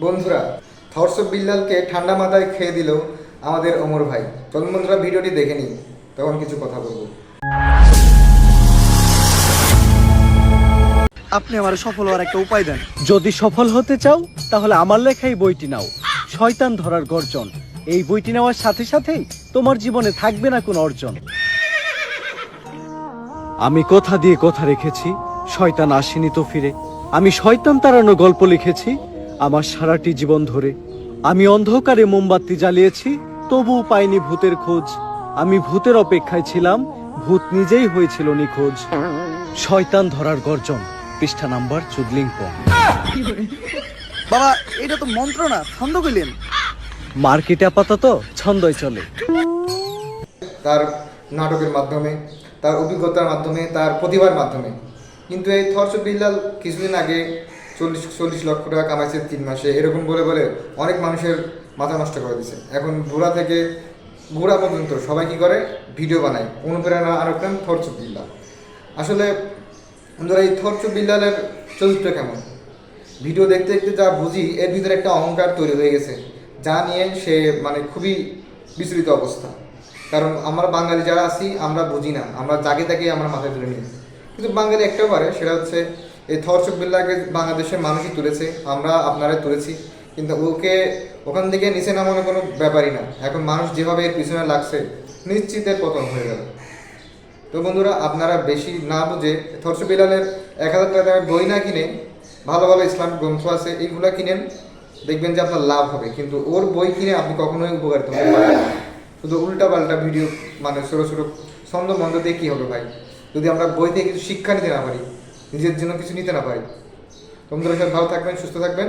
বন্ধুরা থর্স অফ বিল্লালকে ঠান্ডা মাথায় খেয়ে দিল আমাদের অমর ভাই। চলুন বন্ধুরা ভিডিওটি দেখে নিই। তখন কিছু কথা বলব। আপনি আমার সফল হওয়ার একটা উপায় দেন। যদি সফল হতে চাও তাহলে আমার লেখাই বইটি নাও। শয়তান ধরার গর্জন। এই বইটি নেওয়ার সাথে সাথেই তোমার জীবনে থাকবে না কোনো অর্জন। আমি কথা দিয়ে কথা রেখেছি শয়তান আসেনি তো ফিরে। আমি শয়তান তাড়ানো গল্প লিখেছি আমার সারাটি জীবন ধরে। আমি অন্ধকারে মোমবাতি জ্বালিয়েছি তবুও পাইনি ভূতের খোঁজ। আমি ভূতের অপেক্ষায় ছিলাম ভূত নিজেই হয়েছিল নিখোঁজ। শয়তান ধরার গর্জন পৃষ্ঠা নাম্বার চুদলিংপং বাবা এটা তো মন্ত্র না ছন্দ কইলেন। মার্কেটে আপাতত ছন্দই চলে। তার নাটকের মাধ্যমে তার অভিজ্ঞতার মাধ্যমে তার প্রতিভার মাধ্যমে। কিন্তু এই থর্স বিল্লাল কিছুদিন আগে চল্লিশ চল্লিশ লক্ষ টাকা কামাইছে তিন মাসে। এরকম বলে বলে অনেক মানুষের মাথা নষ্ট করে দিছে। এখন বুড়া থেকে বুড়া পর্যন্ত সবাই কি করে? ভিডিও বানায়। অনুপ্রেরণা আরও নাম থর্স অফ বিল্লাল। আসলে বন্ধুরা, এই অফ বিল্লালের চরিত্র কেমন? ভিডিও দেখতে দেখতে যা বুঝি, এর ভিতরে একটা অহংকার তৈরি হয়ে গেছে, যা নিয়ে সে মানে খুবই বিচলিত অবস্থা। কারণ আমরা বাঙালি যারা আছি, আমরা বুঝি না। আমরা জাগে তাকে আমরা মাথায় তুলে নিই। কিন্তু বাঙালি একটাও পারে, সেটা হচ্ছে এই থরচক বিল্লাকে বাংলাদেশের মানুষই তুলেছে, আমরা আপনারা তুলেছি। কিন্তু ওকে ওখান থেকে নিচে নামানো কোনো ব্যাপারই না। এখন মানুষ যেভাবে এর পিছনে লাগছে, নিশ্চিতের পতন হয়ে যাবে তো বন্ধুরা, আপনারা বেশি না বুঝে থরস বিলালের এক হাজার টাকা দামের বই না কিনে ভালো ভালো ইসলামিক গ্রন্থ আছে, এইগুলো কিনেন, দেখবেন যে আপনার লাভ হবে। কিন্তু ওর বই কিনে আপনি কখনোই উপকারিত হতে পারবেন শুধু উল্টা পাল্টা ভিডিও মানে ছোটো ছোটো ছন্দ মন্দ দিয়ে কী হবে ভাই? যদি আমরা বই থেকে কিছু শিক্ষা নিতে না পারি নিজের জন্য কিছু নিতে না পারি তোমাদের সব ভালো থাকবেন সুস্থ থাকবেন।